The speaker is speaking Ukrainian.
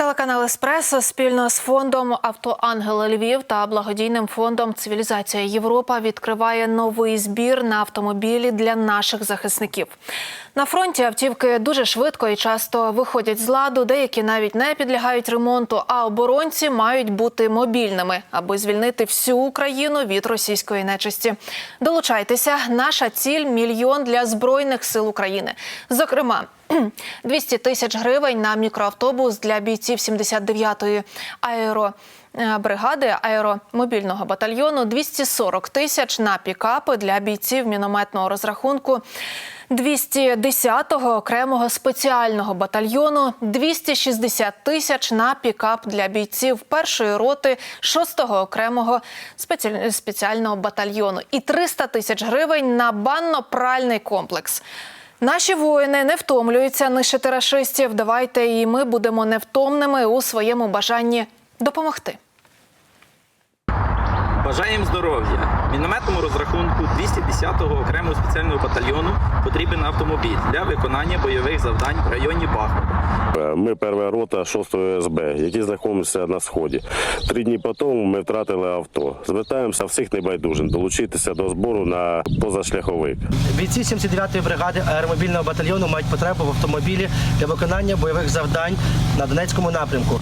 Телеканал Еспресо спільно з фондом Автоангел Львів та благодійним фондом Цивілізація Європа відкриває новий збір на автомобілі для наших захисників. На фронті автівки дуже швидко і часто виходять з ладу, деякі навіть не підлягають ремонту. А оборонці мають бути мобільними, аби звільнити всю Україну від російської нечисті. Долучайтеся. Наша ціль мільйон для збройних сил України. Зокрема. 200 тисяч гривень на мікроавтобус для бійців 79-ї аеро. е, Бригади аеромобільного батальйону 240 тисяч на пікапи для бійців мінометного розрахунку 210-го окремого спеціального батальйону, 260 тисяч на пікап для бійців першої роти 6-го окремого спеціального батальйону і 300 тисяч гривень на банно-пральний комплекс. Наші воїни не втомлюються нищити рашистів. Давайте і ми будемо невтомними у своєму бажанні допомогти. Бажаємо здоров'я. Мінометному розрахунку 210-го окремого спеціального батальйону потрібен автомобіль для виконання бойових завдань в районі Бахмута. Ми перша рота 6 СБ, які знаходимося на сході. Три дні по тому ми втратили авто. Звертаємося всіх небайдужих долучитися до збору на позашляховик. Бійці 79-ї бригади аеромобільного батальйону мають потребу в автомобілі для виконання бойових завдань на Донецькому напрямку.